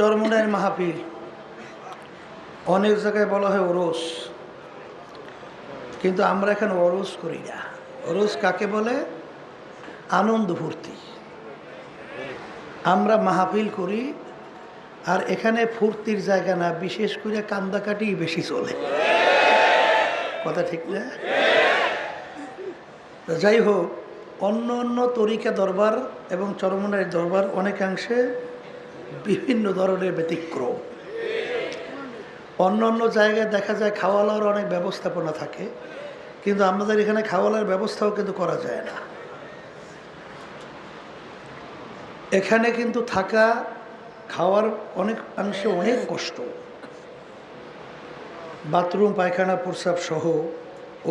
চরমনের মাহফিল অনেক জায়গায় বলা হয় ওরস। কিন্তু আমরা এখানে ওরস করি না। ওরস কাকে বলে? আনন্দ ফুর্তি। আমরা মাহফিল করি, আর এখানে ফুর্তির জায়গা না, বিশেষ করে কান্দাকাটি বেশি চলে। কথা ঠিক না? যাই হোক, অন্য অন্য তরিকা দরবার এবং চরমনের দরবার অনেকাংশে বিভিন্ন ধরনের ব্যতিক্রম। অন্য অন্য জায়গায় দেখা যায় খাওয়া দাওয়ার অনেক ব্যবস্থাপনা থাকে, কিন্তু আমাদের এখানে খাওয়া দাওয়ার ব্যবস্থাও কিন্তু করা যায় না। এখানে কিন্তু থাকা, খাওয়ার অনেক অংশে অনেক কষ্ট। বাথরুম, পায়খানা, প্রস্রাব সহ,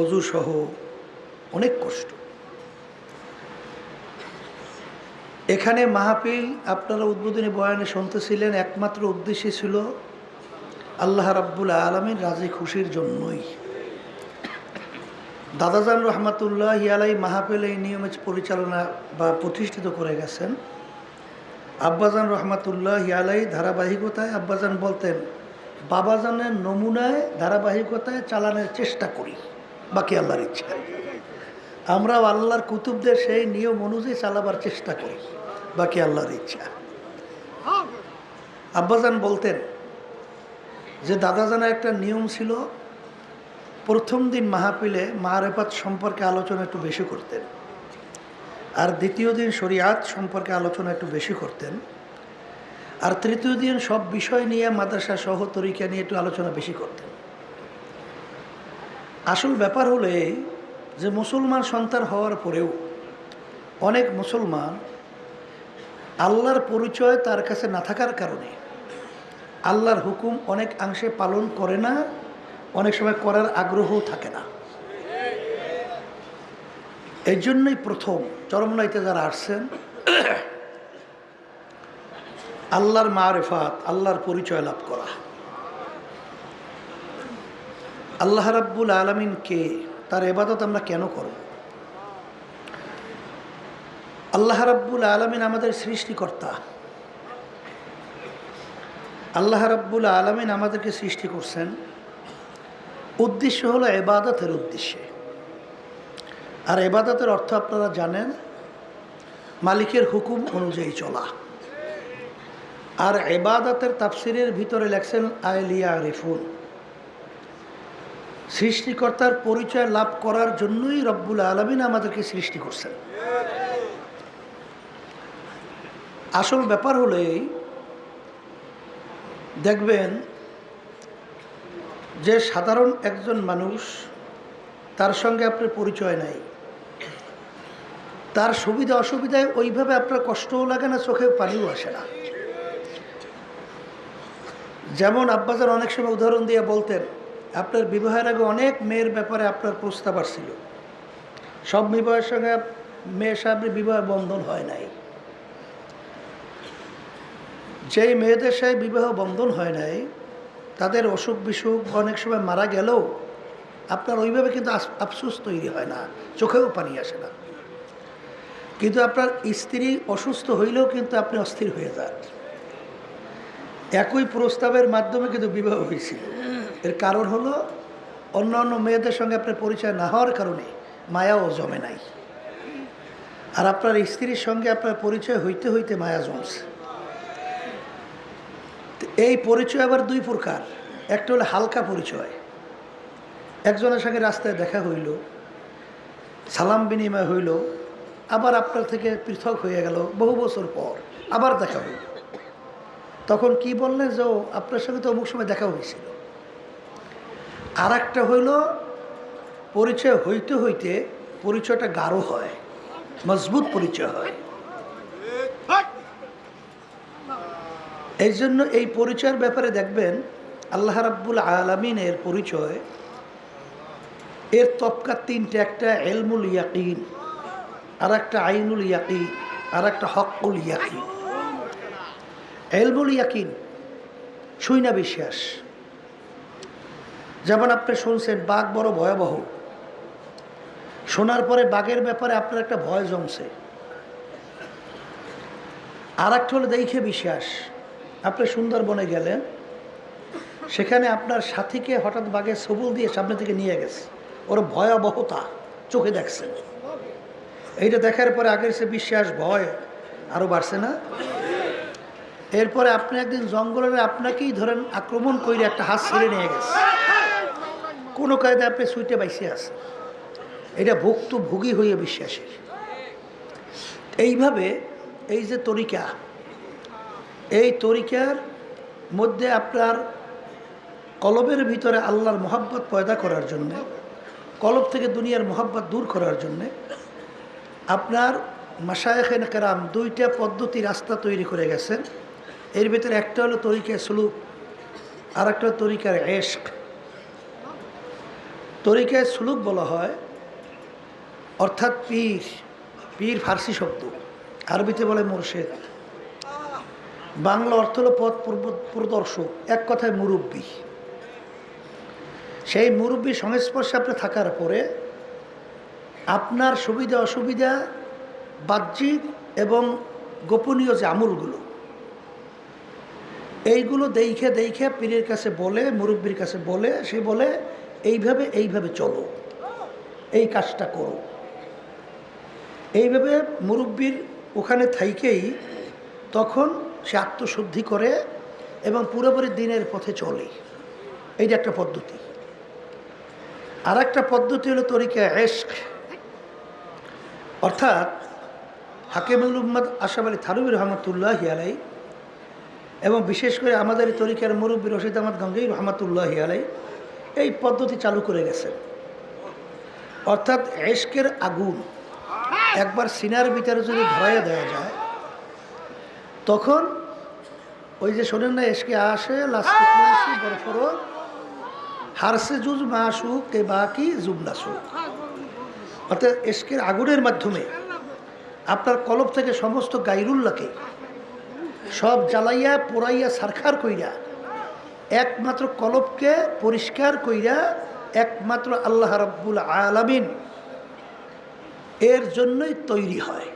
অজু সহ অনেক কষ্ট। এখানে মাহফিল আপনারা উদ্বোধনী বয়ানে শুনতেছিলেন, একমাত্র উদ্দেশ্য ছিল আল্লাহ রাব্বুল আলমীর রাজি খুশির জন্যই। দাদাজান রহমাতুল্লাহ ইয়ালাই মাহফিল এই নিয়মে পরিচালনা বা প্রতিষ্ঠিত করে গেছেন। আব্বাজান রহমাতুল্লাহ ইয়ালাই ধারাবাহিকতায় আব্বাজান বলতেন, বাবাজানের নমুনায় ধারাবাহিকতায় চালানোর চেষ্টা করি, বাকি আল্লাহর ইচ্ছা। আমরাও আল্লাহর কুতুবদের সেই নিয়ম অনুযায়ী চালাবার চেষ্টা করি। বাকি আল্লাহর ইচ্ছা। আব্বাজান বলতেন যে, দাদাজানের একটা নিয়ম ছিল, প্রথম দিন মাহাপিলে মাহারেফাত সম্পর্কে আলোচনা একটু বেশি করতেন আর দ্বিতীয় দিন শরিয়াত সম্পর্কে আলোচনা একটু বেশি করতেন আর তৃতীয় দিন সব বিষয় নিয়ে মাদ্রাসা সহ তরিকা নিয়ে একটু আলোচনা বেশি করতেন। আসল ব্যাপার হলে যে, মুসলমান সন্তান হওয়ার পরেও অনেক মুসলমান আল্লাহর পরিচয় তার কাছে না থাকার কারণে। আল্লাহর হুকুম অনেক অংশে পালন করে না, অনেক সময় করার আগ্রহও থাকে না। এই জন্যই প্রথম চরমনাইতে যারা আসছেন, আল্লাহর মারেফাত, আল্লাহর পরিচয় লাভ করা। আল্লাহ রাব্বুল আলমিন কে, তার এবাদত আমরা কেন করব? আল্লাহ রাব্বুল আলমিন আমাদের সৃষ্টিকর্তা। আল্লাহ রাব্বুল আলমিন আমাদেরকে সৃষ্টি করছেন। উদ্দেশ্য হলো এবাদতের উদ্দেশ্যে। আর এবাদতের অর্থ আপনারা জানেন, মালিকের হুকুম অনুযায়ী চলা। আর এবাদতের তাফসিরের ভিতরে লেখছেন আয়লিয়া রিফুন। সৃষ্টিকর্তার পরিচয় লাভ করার জন্যই রব্বুল আলমিন আমাদেরকে সৃষ্টি করছেন। আসল ব্যাপার হলো এই দেখবেন যে সাধারণ একজন মানুষ তার সঙ্গে আপনার পরিচয় নাই। তার সুবিধা অসুবিধায় ওইভাবে আপনার কষ্টও লাগে না চোখে পানিও আসে না। যেমন আব্বাজার অনেক সময় উদাহরণ দিয়ে বলতেন, আপনার বিবাহের আগে অনেক মেয়ের ব্যাপারে আপনার প্রস্তাব আসছিল। সব বিবাহের সঙ্গে মেয়ের সামনে বিবাহ বন্ধন হয় নাই। যেই মেয়েদের সাথে বিবাহ বন্ধন হয় নাই, তাদের অসুখ বিসুখ অনেক সময় মারা গেলেও আপনার ওইভাবে কিন্তু আফসোস তৈরি হয় না, চোখেও পানি আসে না। কিন্তু আপনার স্ত্রী অসুস্থ হইলেও কিন্তু আপনি অস্থির হয়ে যান। একই প্রস্তাবের মাধ্যমে কিন্তু বিবাহ হয়েছিল। এর কারণ হলো অন্য অন্য মেয়েদের সঙ্গে আপনার পরিচয় না হওয়ার কারণে মায়াও জমে নাই। আর আপনার স্ত্রীর সঙ্গে আপনার পরিচয় হইতে হইতে মায়া জমছে। এই পরিচয় আবার দুই প্রকার। একটা হলো হালকা পরিচয়। একজনের সঙ্গে রাস্তায় দেখা হইল, সালাম বিনিময় হইল, আবার আপনার থেকে পৃথক হয়ে গেল বহু বছর পর, আবার দেখা হইল। তখন কি বললেন যে আপনার সঙ্গে তো অমুক সময় দেখা হয়েছিল। আর একটা হইল, পরিচয় হইতে হইতে পরিচয়টা গাঢ় হয়, মজবুত পরিচয় হয়। এই জন্য এই পরিচয়ের ব্যাপারে দেখবেন আল্লাহ রাব্বুল আলমিনের পরিচয়, এর তপকা তিনটে, একটা এলমুল ইয়াকিন আর একটা আইনুল ইয়াকিন আর একটা হকুল ইয়াকিন। এলমুল ইয়াকিন না বিশ্বাস। যেমন আপনি শুনছেন, বাঘ বড় ভয়াবহ। শোনার পরে বাঘের ব্যাপারে আপনার একটা ভয় জমছে। আর একটা হলো দেখে বিশ্বাস। আপনি সুন্দরবনে গেলেন, সেখানে আপনার সাথীকে হঠাৎ বাঘে সবুল দিয়ে সামনে থেকে নিয়ে গেছে। ওর ভয়াবহতা চোখে দেখছেন। এইটা দেখার পরে আগের সে বিশ্বাস, ভয় আরও বাড়ছে না? এরপরে আপনি একদিন জঙ্গলের আপনাকেই ধরেন আক্রমণ করে একটা হাত ছেড়ে নিয়ে গেছে। কোনো কায়দে আপনি সুইটে বাইসে আছে এটা ভুক্ত ভুগি হইয়া বিশ্বাসের। এইভাবে এই যে তরিকা এই তরিকার মধ্যে আপনার কলবের ভিতরে আল্লাহর মোহাব্বত পয়দা করার জন্যে, কলব থেকে দুনিয়ার মোহাব্বত দূর করার জন্যে আপনার মাসায়খেন কেরাম দুইটা পদ্ধতি রাস্তা তৈরি করে গেছেন। এর ভিতরে একটা হলো তরিকায় সুলুক আর একটা তরিকার এশক। তরিকায় সুলুক বলা হয়, অর্থাৎ পীর পীর ফার্সি শব্দ, আরবিতে বলে মোর্শেদ। বাংলা অর্থ হলো পথ প্রদর্শক, এক কথায় মুরব্বী। সেই মুরব্বী সংস্পর্শে আপনি থাকার পরে আপনার সুবিধা, অসুবিধা, বাহ্যিক এবং গোপনীয় যে আমলগুলো, এইগুলো দেখে দেখে পীরের কাছে বলে, মুরব্বীর কাছে বলে, সে বলে, এইভাবে এইভাবে চলো, এই কাজটা করো। এইভাবে মুরব্বীর ওখানে থাইকেই তখন সে আত্মশুদ্ধি করে এবং পুরোপুরি দিনের পথে চলে। এইটা একটা পদ্ধতি। আর একটা পদ্ধতি হলো তরিকা এশক। অর্থাৎ হাকিমুল উম্মদ আশাফ আলী থারুবি রহমতুল্লাহ আলাই এবং বিশেষ করে আমাদের তরিকার মুরব্বী রশিদ আহমদ গঙ্গই রহমতুল্লাহ আলাই এই পদ্ধতি চালু করে গেছেন। অর্থাৎ এশকের আগুন একবার সিনার ভিতরে যদি ধরাইয়া দেওয়া যায় তখন ওই যে শোনেন না, এসকে আসে হারসে জুজ মাসু কে বাকি জুবনাসু অর্থাৎ এসকের আগুনের মাধ্যমে আপনার কলব থেকে সমস্ত গাইরুল্লাকে সব জ্বালাইয়া, পোড়াইয়া, সারখার কইরা, একমাত্র কলবকে পরিষ্কার কইরা, একমাত্র আল্লাহ রব্বুল আলামিন এর জন্যই তৈরি হয়।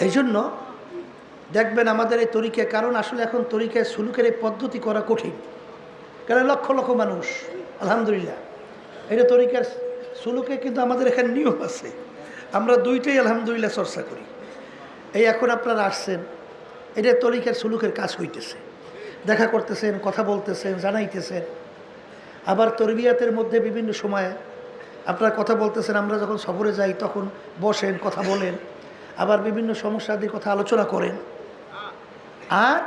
এই জন্য দেখবেন আমাদের এই তরিকা, কারণ আসলে এখন তরিকায় সুলুকের এই পদ্ধতি করা কঠিন। কারণ লক্ষ লক্ষ মানুষ, আলহামদুলিল্লাহ। এটা তরিকার সুলুকে কিন্তু আমাদের এখানে নিয়ম আছে। আমরা দুইটাই আলহামদুলিল্লাহ চর্চা করি। এই এখন আপনারা আসছেন এটা তরিকার সুলুকের কাজ হইতেছে। দেখা করতেছেন, কথা বলতেছেন, জানাইতেছেন। আবার তরবিয়াতের মধ্যে বিভিন্ন সময়ে আপনারা কথা বলতেছেন, আমরা যখন সফরে যাই তখন বসেন, কথা বলেন। আবার বিভিন্ন সমস্যাদির কথা আলোচনা করেন। আর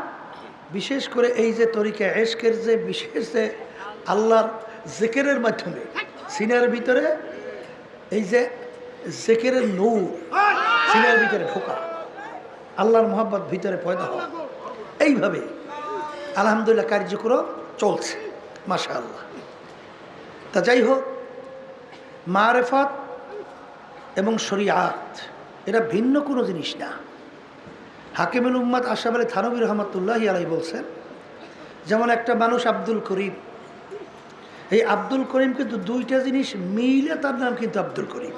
বিশেষ করে এই যে তরিকা এশকের যে বিশেষ যে আল্লাহর জেকেরের মাধ্যমে, সিনের ভিতরে এই যে জেকেরের নূর, সিনের ভিতরে ঢোকা আল্লাহর মোহাম্মত ভিতরে পয়দা হওয়া, এইভাবে আলহামদুলিল্লাহ কার্যক্রম চলছে মাশা আল্লাহ তা যাই হোক, মারেফত এবং শরিয়াত এটা ভিন্ন কোনো জিনিস না। হাকিমুল উম্মাদ আশাফ আলী থানবির রহমতুল্লাহ আলাই বলছেন, যেমন একটা মানুষ আব্দুল করিম, এই আব্দুল করিম কিন্তু দুইটা জিনিস মিলে তার নাম কিন্তু আব্দুল করিম।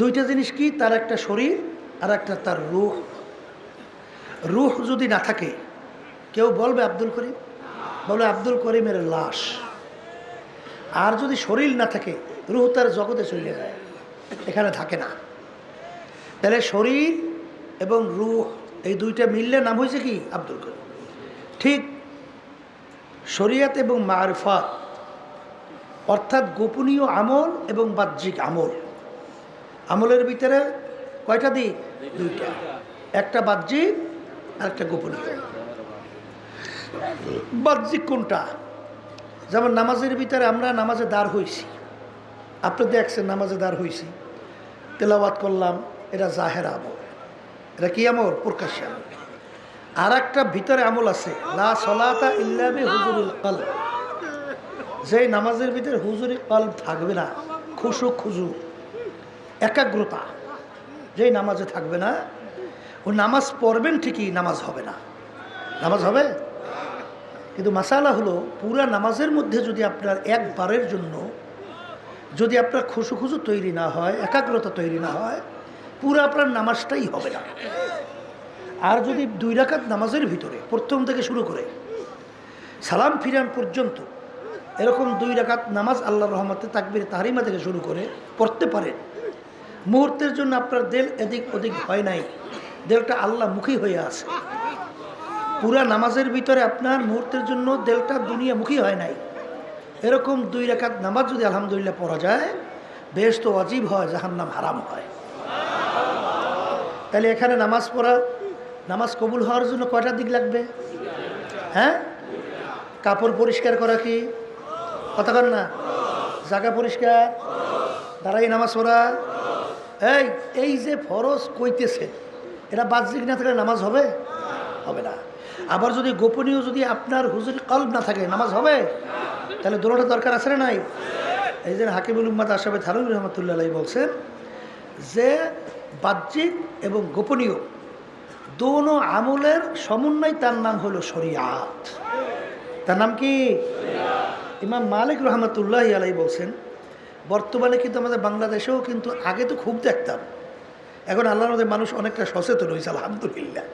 দুইটা জিনিস কি? তার একটা শরীর আর একটা তার রুহ। রুহ যদি না থাকে, কেউ বলবে আব্দুল করিম? বলবে আব্দুল করিমের লাশ। আর যদি শরীর না থাকে, রুহ তার জগতে চলে যায়, এখানে থাকে না। তাহলে শরীর এবং রুহ, এই দুইটা মিললে নাম হয়েছে কি? আব্দুল করিম ঠিক শরিয়াত এবং মারফাত, অর্থাৎ গোপনীয় আমল এবং বাহ্যিক আমল। আমলের ভিতরে কয়টা দিক? দুইটা। একটা বাহ্যিক আর একটা গোপনীয়। বাহ্যিক কোনটা? যেমন নামাজের ভিতরে আমরা নামাজে দাঁড় হইছি। আপনি দেখছেন নামাজে দাঁড় হইছি। তেলাওয়াত করলাম। এটা জাহের আমল। এটা কি আমল? প্রকাশ্য আমল। আর একটা ভিতরে আমল আছে, লা সলাতা হুজুরুল যে নামাজের ভিতরে হুজুরি কল থাকবে না, খুশু খুজু, একাগ্রতা, যেই নামাজে থাকবে না, ও নামাজ পড়বেন ঠিকই, নামাজ হবে না। নামাজ হবে? কিন্তু মাসালা হলো, পুরা নামাজের মধ্যে যদি আপনার একবারের জন্য যদি আপনার খুশু খুশু তৈরি না হয়, একাগ্রতা তৈরি না হয় পুরো আপনার নামাজটাই হবে না। আর যদি দুই রাকাত নামাজের ভিতরে প্রথম থেকে শুরু করে সালাম ফিরান পর্যন্ত এরকম দুই রাকাত নামাজ আল্লাহ রহমতে, তাকবির, তাহারিমা থেকে শুরু করে পড়তে পারেন, মুহূর্তের জন্য আপনার দেল এদিক ওদিক হয় নাই। দেলটা আল্লাহ মুখী হয়ে আছে। পুরা নামাজের ভিতরে আপনার মুহূর্তের জন্য দেলটা দুনিয়ামুখী হয় নাই। এরকম দুই রেখাত নামাজ যদি আলহামদুলিল্লাহ পড়া যায়, বেশ তো অজীব হয়, জাহান্নাম হারাম হয়। তাহলে এখানে নামাজ পড়া, নামাজ কবুল হওয়ার জন্য কয়টা দিক লাগবে? হ্যাঁ? কাপড় পরিষ্কার করা কি? কথা কর না। জায়গা পরিষ্কার? দাঁড়াই নামাজ পড়া? এই এই যে ফরজ কইতেছে, এটা বাহ্যিক না থাকলে নামাজ হবে? হবে না। আবার যদি গোপনীয় যদি আপনার হুজুর কল্প না থাকে, নামাজ হবে? তাহলে দোনোটা দরকার আছে না নাই? এই যে হাকিমুল উম্মাদ আশাবে থারুল রহমতুল্লাহ বলছেন যে বাহ্যিক এবং গোপনীয়। দোনো আমলের সমন্বয় তার নাম হলো শরিয়াত। তার নাম কি? ইমাম মালিক রহমতুল্লাহ আলাই বলছেন বর্তমানে কিন্তু আমাদের বাংলাদেশেও কিন্তু আগে তো খুব দেখতাম। এখন আল্লাহর মধ্যে মানুষ অনেকটা সচেতন হয়েছে আলহামদুলিল্লাহ।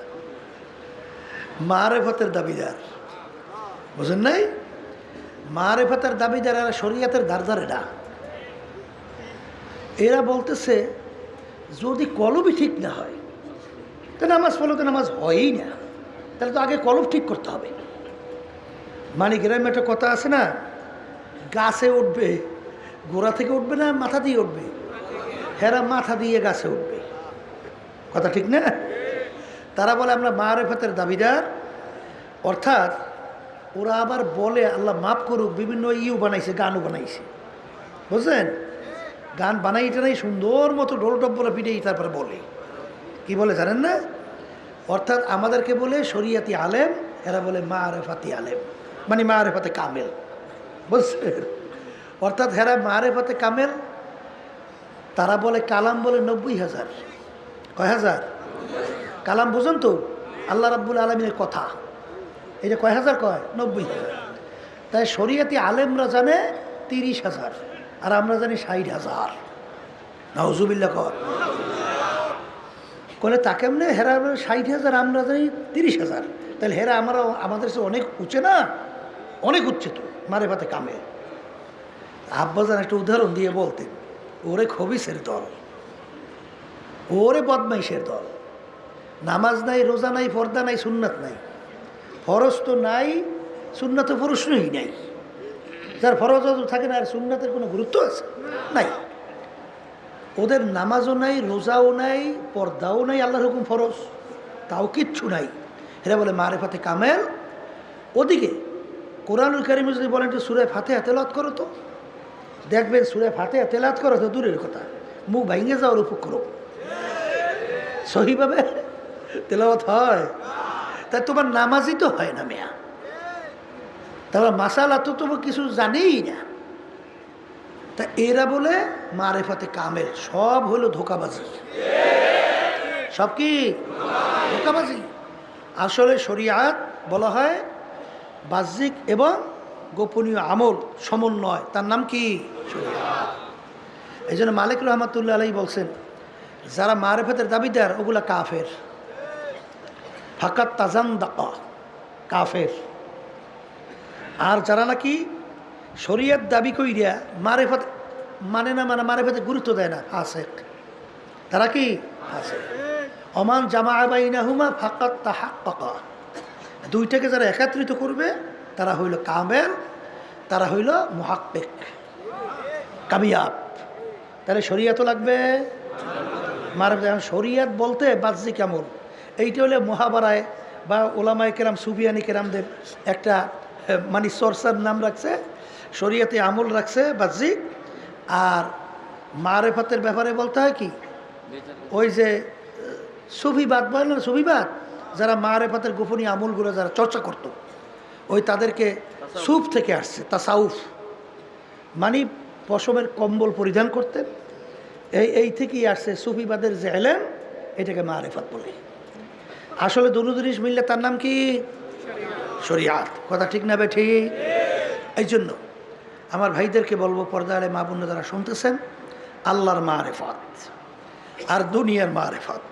মারেফতের দাবিদার। বুঝেন নাই? মারেফতের দাবিদার আর শরিয়াতের ধারধারে না। এরা বলতেছে যদি কলবই ঠিক না হয়, তো নামাজ পড়লে তো নামাজ হয়ই না। তাহলে তো আগে কলব ঠিক করতে হবে। মানে গ্রামে একটা কথা আছে না, গাছে উঠবে, গোড়া থেকে উঠবে না, মাথা দিয়ে উঠবে? হেরা মাথা দিয়ে গাছে উঠবে। কথা ঠিক না? তারা বলে, আমরা মারেফতের দাবিদার। অর্থাৎ ওরা আবার বলে, আল্লাহ মাফ করুক, বিভিন্ন ইউ বানাইছে, গানও বানাইছে। বুঝলেন গান বানাই টানাই সুন্দর মতো বলে পিটেই তারপরে বলে। কি বলে জানেন না? অর্থাৎ আমাদেরকে বলে শরিয়াতি আলেম, এরা বলে মা আরেফাতি আলেম। মানে মা আরেফাতে কামেল। বুঝছেন? অর্থাৎ হেরা মা আরেফাতে কামেল, তারা বলে কালাম বলে নব্বই হাজার। কয় হাজার? কালাম বুঝুন তো, আল্লাহ রাব্বুল আলমিনের কথা। এটা কয় হাজার কয়? নব্বই হাজার। তাই শরিয়াতি আলেমরা জানে তিরিশ হাজার। আর আমরা জানি ষাট হাজার। নাউজুবিল্লা কর। কলে তাকে কেমনে? হেরা ষাট হাজার, আমরা জানি তিরিশ হাজার। তাহলে হেরা আমরা, আমাদের সে অনেক উঁচে না? অনেক উচ্চে তো, মারে পাতে কামে। আব্বাজান একটা উদাহরণ দিয়ে বলতেন, ওরে খবিসের দল, ওরে বদমাইশের দল, নামাজ নাই, রোজা নাই পর্দা নাই, সুন্নাত নাই, ফরজ তো নাই, সুন্নাত প্রশ্নই নাই। যার ফরজ থাকে না, আর সুন্নাতের কোনো গুরুত্ব আছে? নাই। ওদের নামাজও নাই, রোজাও নাই, পর্দাও নাই, আল্লাহর হুকুম ফরজ। তাও কিচ্ছু নাই। এরা বলে মারে ফাতে কামেল। ওদিকে কোরআনুল কারিম যদি বলেন সুরে ফাতে তেলাত করো তো, দেখবেন সুরে ফাতে তেলাত করো তো দূরের কথা। মুখ ভাঙে যাওয়ার উপক্রম সহিভাবে তেলাওয়াত হয়। তাই তোমার নামাজই তো হয় না মেয়া। তারপর মাসালা তো তোমার কিছু জানেই না। তা এরা বলে মারেফাতে কামেল, সব হলো ধোকাবাজি। সব কি? ধোকাবাজি। আসলে শরিয়াত বলা হয় বাহ্যিক এবং গোপনীয় আমল সমন্বয় তার নাম কি? এই জন্য মালিক রহমাতুল্লা আলাই বলছেন, যারা মারেফতের দাবিদার, ওগুলা কাফের। ফাকাত তাজান দাকা কাফের। আর যারা নাকি শরীয়ত দাবি কইরা মারেফত মানে না মানে মারেফতে গুরুত্ব দেয় না আসেক তারা কি? আসে অমান জামা আবাইনা হুমা ফাকাত তাহাক্কা দুইটাকে যারা একত্রিত করবে, তারা হইল কামেল, তারা হইল মহাক্কেক। কামিয়াব। তাহলে শরিয়াতও লাগবে? মার শরিয়াত বলতে বাহ্যিক আমল। এইটা হলে মহাবারায় বা ওলামায় কেরাম, সুফিয়ানি কেরামদের একটা মানে চর্চার নাম রাখছে, শরিয়াতে আমল রাখছে বাহ্যিক আর মারেফাতের ব্যাপারে বলতে হয় কি? ওই যে সুফিবাদ বলে না সুফিবাদ যারা মারেফাতের গোপনীয় আমলগুলো যারা চর্চা করত, ওই তাদেরকে সুফ থেকে আসছে, তাসাউফ। মানে পশমের কম্বল পরিধান করতেন এই এই থেকেই আসছে সুফিবাদের যে এলেন এটাকে মারেফাত বলে। আসলে দুটো জিনিস মিললে তার নাম কি? শরিয়াত। কথা ঠিক না বেঠি এই জন্য আমার ভাইদেরকে বলব পর্দারে মা বোন যারা শুনতেছেন আল্লাহর মারেফাত আর দুনিয়ার মারেফাত।